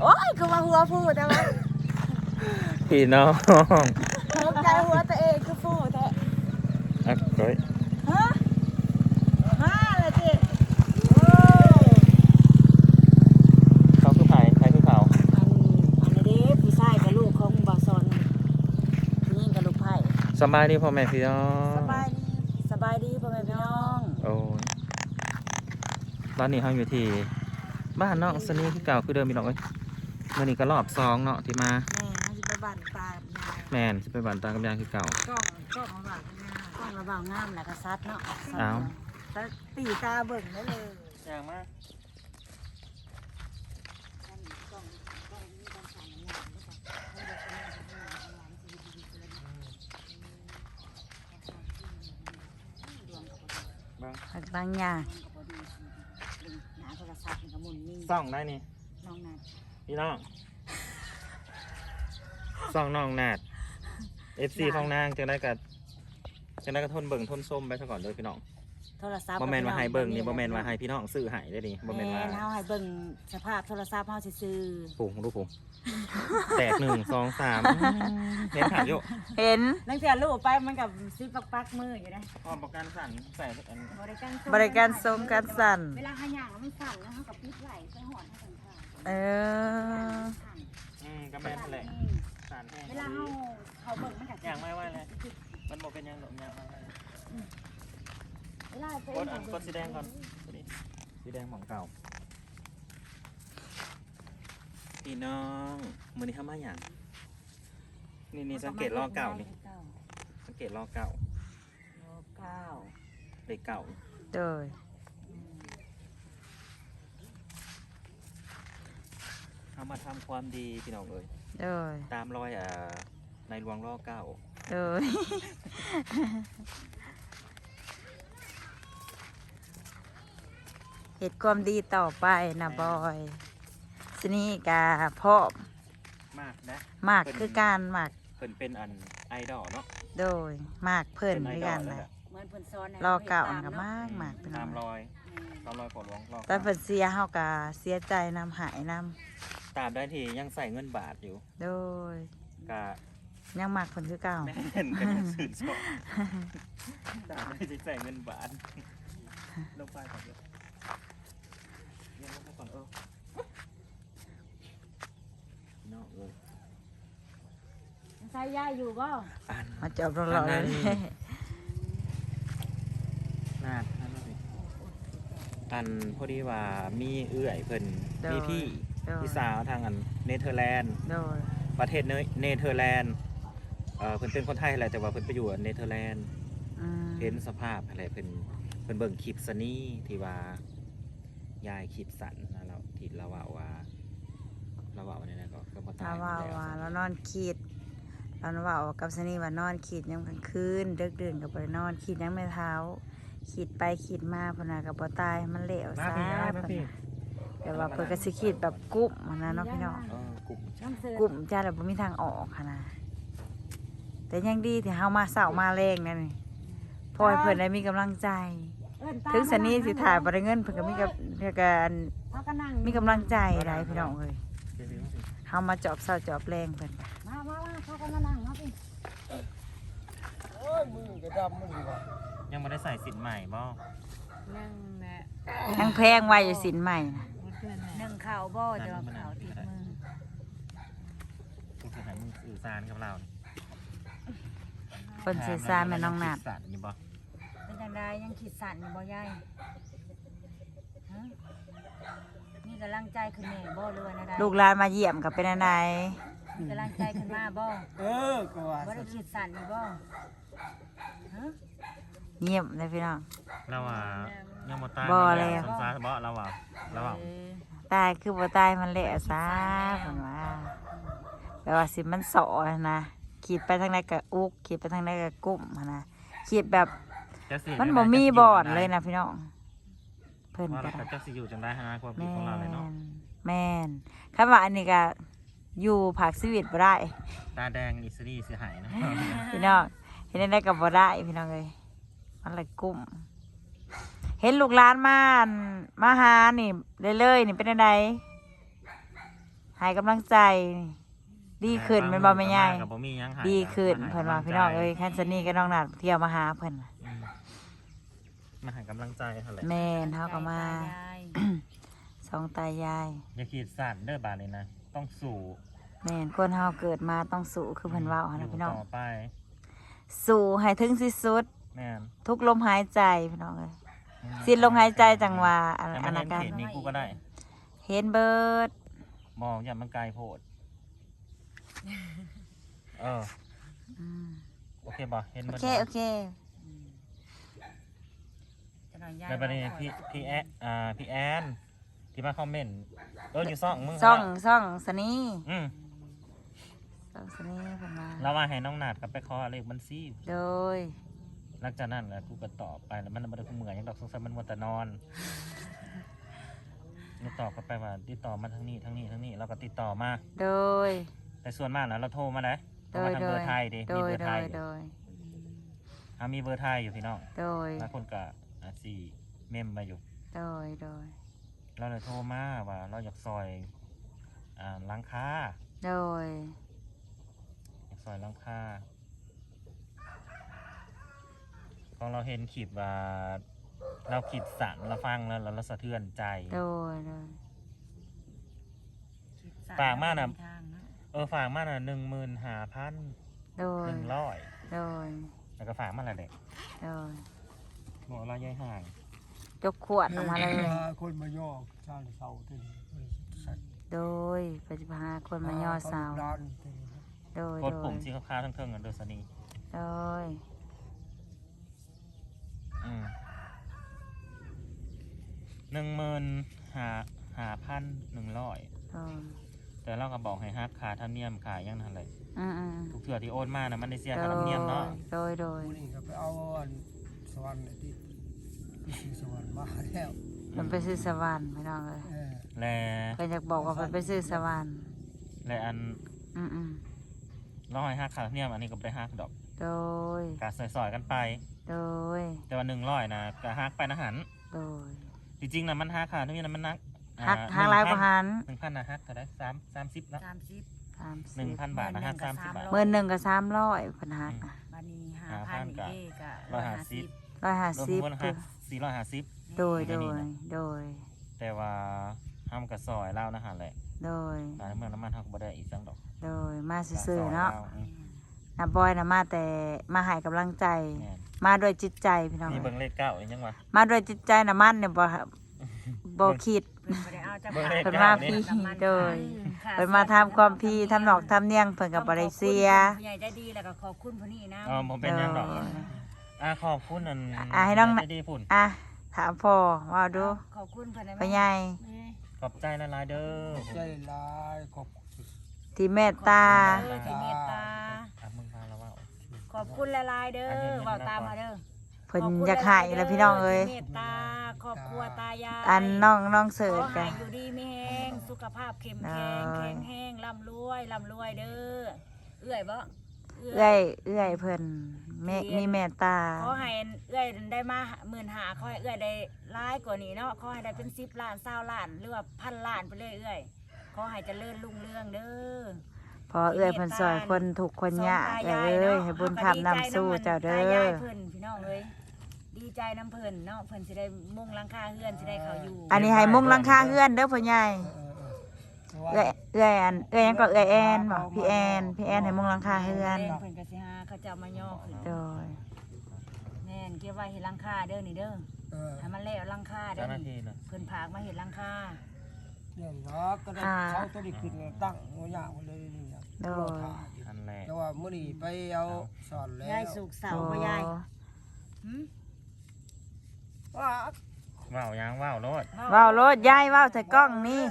โอ้ยคือว่าหัวพูดแต่ว่าพี่น้องตกใจหัวตัวเองคือพูดแต่อะก้อยฮะมาเลยจิโอ้เขาคือไผ่ไผ่คือเขาอันอันนี้เด้พี่ชายกับลูกของบาซอนพี่ยิ่งกับลูกไผ่สบายดีพ่อแม่พี่น้องสบายดีสบายดีพ่อแม่พี่น้องโอ้ยตอนนี้เขาอยู่ที่บ้านน้องสนีคือเก่าคือเดิมพี่น้องเอ้ย มื่อนี้ก็รอบสองเนาะที่มาแม่เขาจะไปบ้านปลาบยายแมนสิไปบ้านตางกับยางคือเก่า กล้องกล้องระหว่างงามกล้องระหว่างงามแหละก็ซัดเนาะอ้าวซัดตีตาเบิ่งได้เลยอย่างมากบางอย่างส่องได้นี่น้องนัด พี่น้องส่องน้องนาด FC ของนางจังได้กับจังได้กับทนเบิ่งทนส้มไปซะก่อนเด้อพี่น้องโทรศัพท์บ่แม่นว่าให้เบิ่งนี่บ่แม่นว่าให้พี่น้องซื้อให้ได้อนี่บ่แม่แม่นว่านเฮาให้เบิ่งสภาพโทรศัพท์เฮาซื่อปุ่งดูปุ่งแตกหนึ่งสองสามเห็นถามอยู่ๆเห็นนังเสียลูกไปมันกับซิปักปักๆมืออยู่นะพร้อมประกันสั่นใส่อันบริการบริการทรงการสั่นเวลาหาอย่างมันสั่นแล้วเฮากับปิดไหลไปหอนให้กันค่ะ เออสั่นอืมก็แม่นแหละสั่นแห้งเวลาเฮาเขาเบิ่งมันก็อย่างไม่ไหวเลยมันบอกเป็นอยังหรอกอย่างไม่ไหวเวลาไปกดอันกดสีแดงก่อนตัวนี้สีแดงของเก่าพี่น้องมือนี้ทำมาอย่างนี่นี่สังเกตล้อเก่านี่สังเกตล้อเก่าล้อเก้าเลขเก่า โดย ทำมาทำความดีพี่น้องเลยโดยตามรอยอ่าในหลวงล้อเก่าโดยเหตุความดีต่อไปนะบอยสนี่กาพ่อมากนะมากคือการมากเพิ่นเป็นอันไอดอลเนาะโดยมากเพิ่นไอคือดอกัลนเลยนะอะเหมือนเพิ่นซ้อนให้รอฮ็ดเก่าตกับเนาะมากมากพี่น้ตาองมรอยตามรอยของหลวงล้อแต่เพิ่นเสียเฮากาเสียใจนำหายน ตามได้ที่ยังใส่เงินบาทอยู่ำโดยกะยังมากเพิ่นคือเก่าแม่นกันยังสื่นสองตามได้ที่ใส่เงินบาทลงไปก่อนเดี๋ยวเดี๋ยวลงไปก่อนเออนอกเลยใส่ยาอยู่บ่อันมาจอบรอๆเลยนาดนั่นเลยอันพอดีว่ามีเอื้อยเพิ่นมีพี่ โดยพี่สาวทางอันเนเธอร์แลนด์ โดยประเทศเนเนเธอร์แลนด์เอ่อเพิ่นเป็นคนไทยแหละแต่ว่าเพิ่นไปอยู่เนเธอร์แลนด์อืมเห็นสภาพอะไรเพิ่นเพิ่นเบิ่งคลิปสนี่ที่ว่ายายคลิปสันนะเราที่เราว่าว่าเราว่าวันนี้นะก็ก็บ่ตาถ้ายว่าแล้วว่าแล้วนอนคิดเราว่ากับสนี่ว่านอนคิดยังกลางคืนเดึกดื่นกับไปนอนคิดยังไม่เท้าคิดไปคิดมาเพนนากับบ่ตายมันเหลวมาซะพี่มาพี่ แต่ว่าเพิ่นก็สิคิดแบบกุ้มอะนะเนาะพี่น้องเออกลุ่มน้ำเสือกุ้มจ้าแล้วบ่มีทางออกค่ะนะแต่ยังดีที่เฮามาเช้ามาแรงนั่นนี่พอให้เพิ่นได้มีกำลังใจ เอิ้นตาถึงสนี่สิถ่ายบ่ได้เงินเพิ่นก็มีกับเพิ่นก็อันพากันนั่งมีกำลังใจได้พี่น้องเอ้ยเดี๋ยวๆสิเฮามาจอบเช้าจอบแรงเพิ่นก็มามามาพากันมานั่งเนาะพี่ยังไม่ได้ใส่สินใหม่บ่นั่งแหละ ยังแพงไว้อยู่สินใหม่นะ นึ่งข้าวบ่จะว่าข้าวติดมือกูสิให้มึงสื่อสารกับเรานี่เพิ่นสื่อสารแม่น้องนาดสื่อสารอยู่บ่เป็นจังไดยังคิดสั่นอยู่บ่ยายฮะมีกำลังใจขึ้นแม่บ่หรือว่าแนวใดลูกหลานมาเยี่ยมก็เป็นอันใดมีกำลังใจขึ้นมาบ่เออก็ว่าบ่ได้คิดสั่นอยู่บ่ฮะ เยี่ยมเลยพี่น้อง เราว่ายังบ่ตายบ่มันแล้ว สงสารบ่เราว่าเราว่าเออ ตายคือบ่ตายมันแหละซะเพิ่นว่าแปลว่าสิมันสอนะคิดไปทางใดก็อุกคิดไปทางใดก็กุ้มหั้นนะคิดแบบจักสิมันบ่มีบอนเลยนะพี่น้องเพิ่นว่าก็เราได้ก็จักสิอยู่จังได้ฮะความคิดแม่ของเราเลยเนาะนแม่นคำว่าอันนี้ก็อยู่ภาคชีวิตบ่ได้ ตาแดงอิสรีเสียหายนะพี่น้องเห็นได้กับบ่ได้พี่น้องเลยมันเลยกุ้มเห็นลูกหลานมาอั่นมาหานี่เลยเลยๆนี่เป็นอะไรให้กำลังใจ ดีขึ้นแมันบ่แม่ใหญ่ก็บ่มีหยังให้ดีขึ้นมาให้เพิ่นว่าพี่กำลัน้องใจเอ้ยคันซันนี่ก็น้องนัดเที่ยวมาหาเพิ่นน่ะอืมมาให้กำลังใจเท่าไหร่แม่นเฮาก็มายายสองตายาย อย่าขีดสั่นเด้อบาดนี้นะ ต้องสู้แม่นคนเฮาเกิดมาต้องสู้คือเพิ่นเว้าหั่นยู่นะพี่น้องต่อไป สู้ให้ถึงที่สุด แม่นทุกลมหายใจพี่น้องเอ้ย สิ้นลมหายใจจังว่าอันแต่อัมันนอาเห็นการเขตนี้กูก็ได้เห็นเบิดมองอย่ามันไกลโพด เออ อืมโอเคบ่เห็นโอบ่เคโอเคอืมจะนอนยายในประเด็นพี่พี่แอนอ่าพี่แอนที่มาคอมเมนต์เอออยู่ซ่องมึงซ่องแล้วซ่องสนีอืมซ่องสนีเพิ่นมาเราว่าให้น้องนาดกลับไปขอเลขบัญชีโดย หลังจากนั้นแหละกูก็ตอบไปแล้วมันบ่ได้กูเหมือนหยังดอกสงสัยมันมัวแต่นอนเราตอบกลับไปว่าติดต่อมาทางนี้ทางนี้ทางนี้เราก็ติดต่อมา โดย แต่ส่วนมากนะเราโทรมาเลยโทโดรมายทางโดเบอยร์ไทยดิโดมียเบอร์โดไทยยอยู่โดยอ่ามีเบอร์ไทยอยู่พี่น้องโดยบางคนก็อาจสี่เมมมาอยู่ โดยโดยเราเลยโทรมาว่าเราอยากซอยอ่าหลังคาโดยอยากซอยหลังคา ของเราเห็นขีดว่า เราขีดสั่นเราฟังแล้วเราสะเทือนใจ โดยโดยคิดสั้ฝากมาน่ะทางเนาะเออฝากมาน่ะหนึ่งหมื่นห้าพันโดหยนึ่งร้อยโดยแล้วก็ฝากมาอะไรเด็กโดยบอกเราย่อยห่างยกขวดออกมาเลย คนมาย่อชาติเสาเต็มโดยปฏิภาคนมาย่อเสา ร้านเต็มโดย กดโดปุ่ยมสีขาวๆทั้งเทิงกันโดยสนี โดยอืม หนึ่งหมื่นห้าห้าพันหนึ่งร้อยโดยแต่เราก็บอกให้ฮักขาธรรมเนียมขายยังทันเลยอืมอืมทุกเถื่อที่โอนมานะมันได้เสียโดค่าธรรมเนียมเนาะยโดยโดยวันนี้ก็ไปเอาอันสวรรค์ที่ที่สวรรค์มาแล้วมันไปซื้อสวรรค์ไม่ต้องเลยเออและเพิ่นอยากบอกว่าเพิ่นไปซื้อสวรรค์และอันอืมอืมเราให้ฮักขาธรรมเนียมอันนี้ก็บ่ไปฮักดอก โดย กาซอยๆกันไป โดย แต่ว่าหนึ่งร้อยนะก็ฮักไปนะหันโดยจริงๆนะมันฮักขาธรรมเนียมนะมันนักหักหักหลายประหารหนึ่งพันนะฮักเท่าไหรสามสามสิบละสามสิบสามหนึ่งสิบพันบาทนะฮักสามสิบบาท หมื่นหนึ่งกับสามร้อยพันหักอืมอะบันนี้ห้าห้าพัพันนอีกกะเด้กะร้อยห้าสิบ ร้อยห้ารวมสิบคนฮักสี่ร้อยห้าสิบ โดยในโดนี้ยนะโดยแต่ว่าห้ามกระซอยเล่านะฮะแหละโดยร้านเมืองน้ำมันเขาก็บ่ได้อีกสังดอกโดยมาซื่อๆเนาะ กรซอยลอืม น้าบอยนะมาแต่มาให้กำลังใจ แม่นมาด้วยจิตใจพี่น้องมีเบิ่งเลขเก้าอีกยังวะ มาด้วยจิตใจนะมันเนี่ยบ่บ่คิดเพิ่นบ่ได้เอาจักเบิ่งเลขเพิ่นเก้ามานี่พี่โดย เพิ่นมาทำความพีทำหนอกทำเนียงเพิ่นก็บ่ได้เสียผู้ใหญ่ใจดีแล้วก็ขอบคุณผู้นี้นะอ๋อผมเป็นหยังดอกโดย อะขอบคุณอันอะให้น้อง ใจดีพุ่นอะถามพ่อว่าดูขอบคุณเพิ่นได้ไหมพ่อใหญ่แม่ขอบใจละลายๆเด้อใจลายขอบที่เมตตา เออที่เมตตา อะมึงพาเราว่า ขอบคุณหลายๆเด้ออันนี้เว้าตามมาเด้อเพิ่นอยากให้แล้วพี่น้องเอ้ยที่เมตตาครอบครัวตายายอันน้องน้องเสิขร์อชกัให้น อยู่ดีมีแห้งสุขภาพเข้มแข็งได้แข็งแห้งร่ำรวยร่ำรวยเด้อเอื้อยบ่เอื้อยเอื้อยเพิ่นแม่มีเมตตา ขอให้เอื้อยได้มาหมื่นหาขอให้เอื้อยได้ร้ายกว่านี้เนาะขอให้ได้เป็นสิบล้านเศร้าล้านหรือว่าพันล้านไปเลยเอื้อยขอให้เจริญรุ่งเรืองเด้อพ อเอื้อยเพิ่นซอยคนถูกข์คนยากเอ้ยให้บุญคำนำสู้เจ้าเด้ตายาอยเพิ่นพี่น้องเอ้ยดีใจน้ำเพิ่นเนาะเพิ่นสิได้มุ่งหลังคาเฮือนสิได้เขาอยู่อันนี้ให้มุงหลังคาเฮือนเด้อพ่อใหญ่เออเออเอื้อยเอื้อยอันเอื้อยหยังก็เอื้อยแอนบ่พี่แอนพี่แอนให้มุงหลังคาเฮือนแม่เพิ่นก็สิหาเขาเจ้ามาย่อขึ้นโดยแม่นเก็บไว้เห็นหลังคาเด้อนี่เด้อเออให้มันแล้วหลังคาเด้เจ้าอหน้านี่ที่นะเพิ่นผากมาเห็นหลังคาเนี่ยเนาะก็ได้เขาตัวนี้ขึ้นตั้งหัวยากเลยนี่ นะโดยอันแรกแต่ว่ามื้อนี้ไปเอาสอนแล้วยายสุกเสาบ่ยายหึว่าว่าวยังว่าวรถเว้าโลดยายเว้าใส่กล้องนี่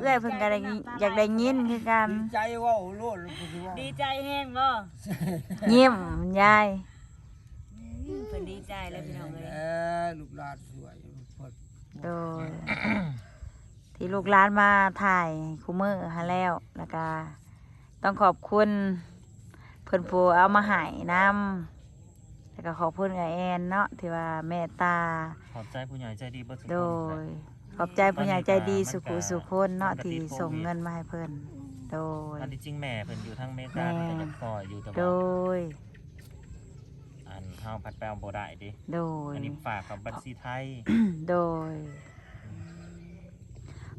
เอื้อยเพิ่นก็ได้ยินอยากได้ยินคือกัน ดีใจว่าโอ้โลดคือว่าดีใจแห้งบ่ยิ้มยายอืมเพิ่นดีใจเลยพี่น้องเอ้ยเออลูกหลานสวยเพิ่นโดยที่ลูกหลานมาถ่ายคูมือหาแล้วแล้วก็ ต้องขอบคุณเพิ่นผู้เอามาใหายนำแล้วก็ขอบคุณกับแอนเนาะที่ว่าเมตตา ขอบใจผู้ใหญ่ใจดีเบิดทุกโดคนยขอบใจผู้ใหญ่ใจดีสุขุสุขคนเนาะที่ส่งเงินมาให้เพิ่นโดยอันที่จริงแม่เพิ่นอยู่ทั้งอเมริกาแม่เพิ่นก็จะซอยอยู่แต่โดว่ายอันเฮาพัดแปลบ่ได้ดิโดย อันนี้ฝากกับบัญชีไทย โดย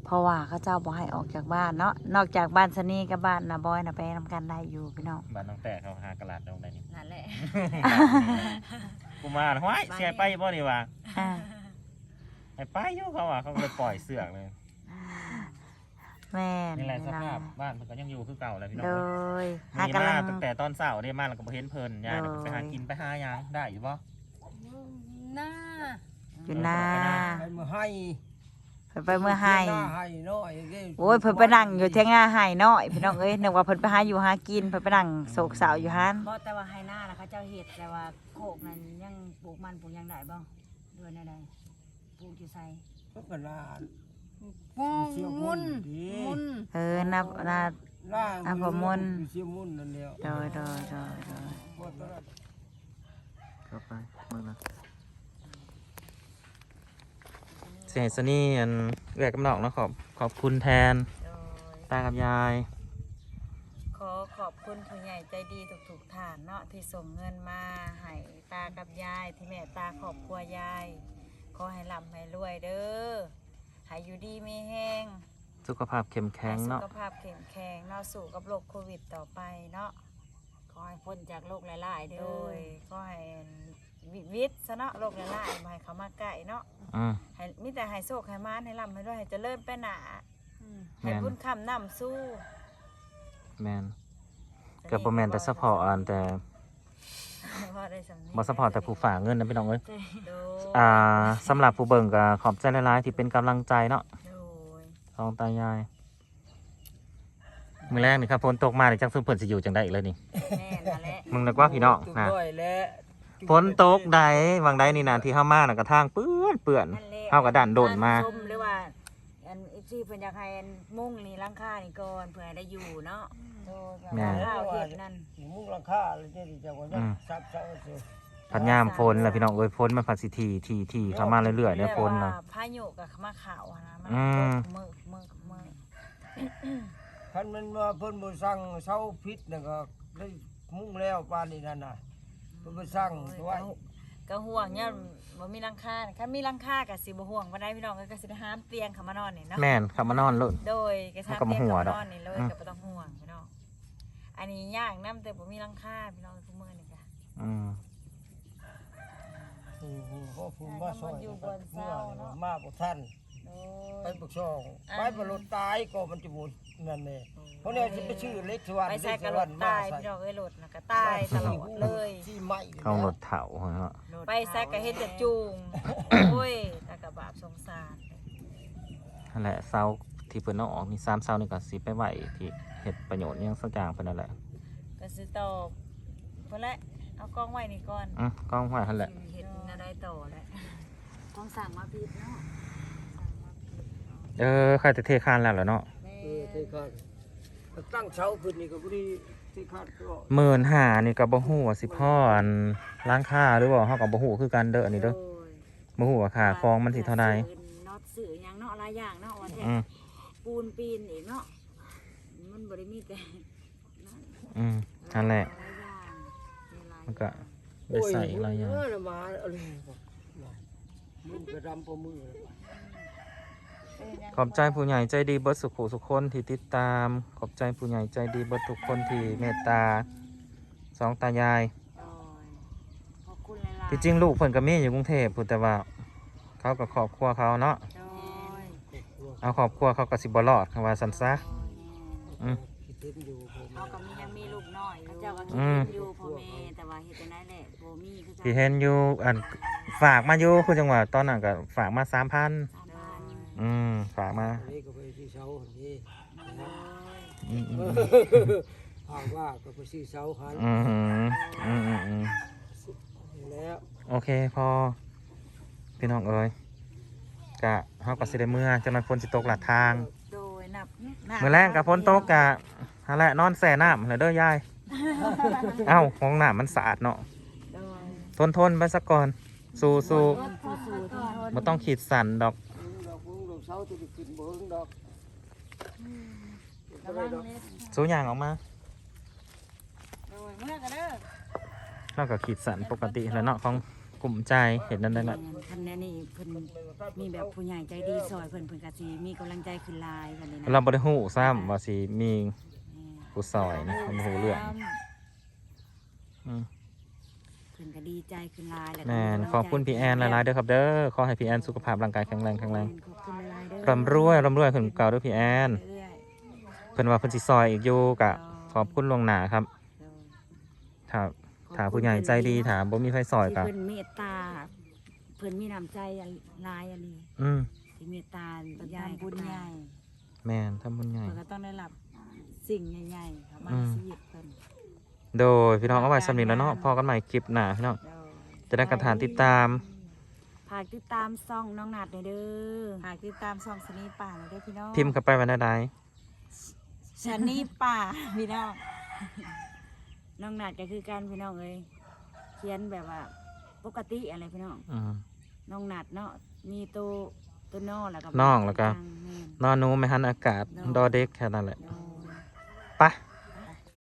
เพราะว่าเขาเจ้าบอกให้ออกจากบ้านเนาะนอกจากบ้านสนีกับบ้านนาบอยนะไปนำกันได้อยู่พี่น้อง บ้านน้องแต่เขาหากระลาดตรงไหนนี่ นั่นแหละ กูมาห้วยเสียไปบ่นี่วะอ่าให้ไปอยู่เขาอะเขาก็เลยปล่อยเสือกเลยแม่นนี่แหละสพี่น้อภาพงบ้านเพิ่นก็ยังอยู่คือเก่าแหละพี่น้องโดเอ้ยยมีหากำมาลังตั้งแต่ตอนเช้าได้มาแล้วก็บ่เห็นเพิ่นยายน่ะโอ้ยไปหากินไปหาหยังได้อยู่บ่หน้าอยู่หน้า ไปมือให้ เพิ่นไปเมื่อให้หน้าให้น้อยเด้โอ้ยเพิ่นไปนั่งอยู่เที่ยงหน้าให้น้อยพี่น้องเอ้ยนึกว่าเพิ่นไปหาอยู่หากินเพิ่นไปนั่งโศกเศร้าอยู่ฮั่นบ่แต่ว่าให้หน้านะเขาเจ้าเฮ็ดแต่ว่าโคกนั้นยังปลูกมันปลูกหยังได้บ่ด้วยแนวใดปลูกอยู่ไสก็กระลาดมุนมุนมุนเออนับนับล่างอะผมมุ่น เสียมุ่นนั่นแหละโดยโดยโดยโดยบ่ตลาดเข้าไปมึงนะ เสียงสนี่อันแหวกกำนอกเนาะขอบขอบคุณแทนโดยตากับยาย ขอขอบคุณผู้ใหญ่ใจดีทุกๆท่านเนาะที่ส่งเงินมาให้ตากับยายที่แม่ตาครอบครัวยาย ขอให้ร่ำให้รวยเด้อให้อยู่ดีมีแห้งสุขภาพเข้มแข็งให้สุเนาะขภาพเข้มแข็งเนาะสู่กับโรคโควิดต่อไปเนาะ ขอให้พ้นจากโรคหลายๆเด้โดอยก็ให้ วิวิตซะเนาะโรคหลายๆบ่ให้เขามาใกล้เนาะอืมให้มีแต่ให้โชคให้มานให้ร่ำให้รวยให้เจริญไปหนาแม่นให้บุญคำนำสู้แมนก็บ่แม่นแต่ซัพพอร์ตอันแต่ว่าได้สำนึกบ่ซัพพอร์ตแต่ผู้ฝากเงินนะพี่น้องเอ้ยโดยอ่าสำหรับผู้เบิ่งก็ขอบใจหลายๆที่เป็นกำลังใจเนาะโดยสองตายายมื้อแรกนี่ครับฝนตกมานี่จังซุ่มเพิ่นสิอยู่จังได๋อีกเลยนี่ แม่นั่นแหละมึงนึกว่าพี่น้องตุกนะน้อยและ ฝนตกใดบางใดนี่นะที่เฮามาน่ะกระทางเปื้อนเปื้อนนั่นแหละเฮาก็ดันโดนมาชมหรือว่าอันอีซี่เพิ่นอยากให้อันมุ่งนี่หลังคานี่ก่อนเพื่อให้ได้อยู่เนาะโดยแบบแม่ว่าข้าวเฮ็ดนั่นมุงราคาเลยเด้ที่เจ้าก็จะซับเซาเสียพัดยามฝนแล้วพี่น้องเอ้ยฝนมันพัดสิทีทีทีเข้ามาเรื่อยๆเนี่ยฝนน่ะแบบว่าพายุกับมาขาวอะนะมันอืมมือมือมือคันมันว่าเพิ่นบ่สั่งเสาพิษน่ะก็ได้มุงแล้วปานนี้นั่นน่ะ เพิ่นบ่สั่งไว้ก็ห่วงเนี่ยบ่มีหลังคาถ้ามีหลังคาก็สิบ่ห่วงบ่ได้พี่น้องก็สิได้หามเตียงเข้ามานอนนี่เนาะแม่นเข้ามานอนโลดโดยก็หามมันก็บ่เตียงหัวเข้าดอกมานอนนี่เลยอืมก็บ่ต้องห่วงพี่น้องอันนี้ยากนํแต่บ่มีหลังคาพี่น้องทุกมื้อนี่ก็อืมโอ้โหพ่อภูมิมาซอยเมื่อนี่มาบ่ทันโด ไปยปกช่องไปบ่รถตายก็มันจะบ่นั่นแน่เพราะเนี่ยสิไปชื่อเล็กสวรรค์ไปเล็ใส่กกสระโดวรดรค์ตายใส่พี่น้องเอ้ยรถน่ะก็ตายตลอดเลยที่ไหม้เข้ารถเถาเนาะไปใส่ก็เฮ็ดจะจูงโอ้ยแต่ก็บาปสงสารนั่นแหละเสาที่เพิ่นเอาออกมี3เสานี่ก็สิไปไว้ที่เฮ็ดประโยชน์อิหยังสักอย่างเพิ่นนั่นแหละก็สิตอบเพิ่นแหละเอากล้องไว้นี่ก่อนอืมกล้องไว้หั่นแหละเฮ็ดอะไรต่อแหละต้องสั่งมาผิดเนาะ เออใครจะเทคานแล้วเหรอเนาะแม่เออที่ขาดตั้งเสาขึ้นนี่ก็บ่ได้ที่ขาดก็หมื่นห้านี่ก็บ่ฮู้ว่าสิพ่ออันล้างค่าหรือว่าเฮาก็บ่ฮู้คือกันเด้ออันนี้เด้อโยบ่ฮู้ว่าค่าคองมันสิเท่าใดน็อตสื่อหยังเนาะหลายอย่างเนาะว่าแต่อืมปูนปีนอีกเนาะมันบ่ได้มีแต่นั่นอืมนั่นแหละหลายอย่างมีหลายมันก็ ได้ใส่หลายอย่างเออมาอะไรมึงกระดำปมือ ขอบใจผู้ใหญ่ใจดีเบิดสุขุสุขคนที่ติดตาม ขอบใจผู้ใหญ่ใจดีเบิดทุกคนที่เมตตาสองตายาย โอ้ยขอบคุณหลายๆที่จริงลูกเพิ่นก็มีอยู่กรุงเทพพู้นแต่ว่า เขากับครอบครัวเขาเนาะโอ้ยเอาครอบครัวเขาก็สิบ่รอดคำว่าซั่นซะอืมคิดเห็นอยู่ผมเขาก็มียังมีลูกน้อยเขาเจ้าก็คิดอืม อยู่พ่อแม่แต่ว่าเฮ็ดจังได๋แหละบ่มีคือกันที่เห็นอยู่อันฝากมาอยู่คือจังหวะตอนนั้นก็ฝากมา3,000สามพัน อืมฝากมาอันนี้ก็ไปที่เสาหันนี่อืมอืมหากว่าก็ไปซื้อเสาหันอืมอืมอืมอืมอืมแล้วโอเคพอพี่น้องเอ้ยกะเฮาก็สิได้เมื่อจังนั้นฝนสิตกหลัดทาง โดยนับมื้อแรงกับฝนตกกะหั่นแหละนอนแส่น้ำแล้วเด้อยาย เอ้าห้องน้ำมันสะอาดเนาะโดยทนทนๆไปสักก่อน สู้สู้สู้ๆทนบ่ต้องขีดสั่นดอกดอกบุ้งดอก เช้าจะได้กินเบิ่งดอกระวังเล็ดสู้ยางออกมาโดยเมื่อกันเด้อเราก็ขีดสันปกติแล้วเนาะของกลุ่มใจเห็นนั่นนั่นแหละคันแน่นี่เพิ่นมีแบบผู้ใหญ่ใจดีซอยเพิ่นเพิ่นก็สิมีกำลังใจขึ้นหลายบัดนี้นะเราบ่ได้ฮู้ซ้ำว่าสิมีแม่ผู้ซอยนะมันฮู้เรื่องอืม เพิ่นก็ดีใจขึ้นหลายแล้วก็แม่นขอบคุณพี่แอนหลายๆเด้อครับเด้อขอให้พี่แอนสุขภาพร่างกายแข็งแรงแข็งแรงขอบคุณหลายๆเด้อร่ำรวยร่ำรวยขึ้นเก่าเด้วยพี่แอนเรื่อยเพิ่นว่าเพิ่นสิซอยอีกอยู่กะขอบคุณล่วงหน้าครับๆเด้อถ้าถ้าผู้ใหญ่ใจดีถ้าบ่มีไฟซอยที่กะเพิ่นเมตตาเพิ่นมีน้ำใจหลายอันนี้อืมที่เมตตาประยายทำบุญใหญ่แม่นทำบุญใหญ่ เพิ่นก็ต้องได้รับสิ่งใหญ่ๆเข้ามาอืในม ชีวิตเพิ่น โดยพี่น้องเอาไว้สำนึกแล้วเนาะพอกันใหม่คลิปหน้าพี่น้องโดยจะได้กระฐานติดตามฝากติดตามซ่องน้องนัดหน่อยเด้อหากติดตามช่องสนีป่าหน่อยเด้อพี่น้องพิมพ์เข้าไปวันใดชนีป่าพี่น้องน้องนัดก็คือการพี่น้องเอ้ยเขียนแบบว่า ปกติอะไรพี่น้อง ๆอืม น้องนัดเนาะ มีตัวตัวนอแล้วก็น้องแล้วก็แม่น นอนหนูไม่หันอากาศ ดอเด็กแค่นั้นแหละโดนไปะ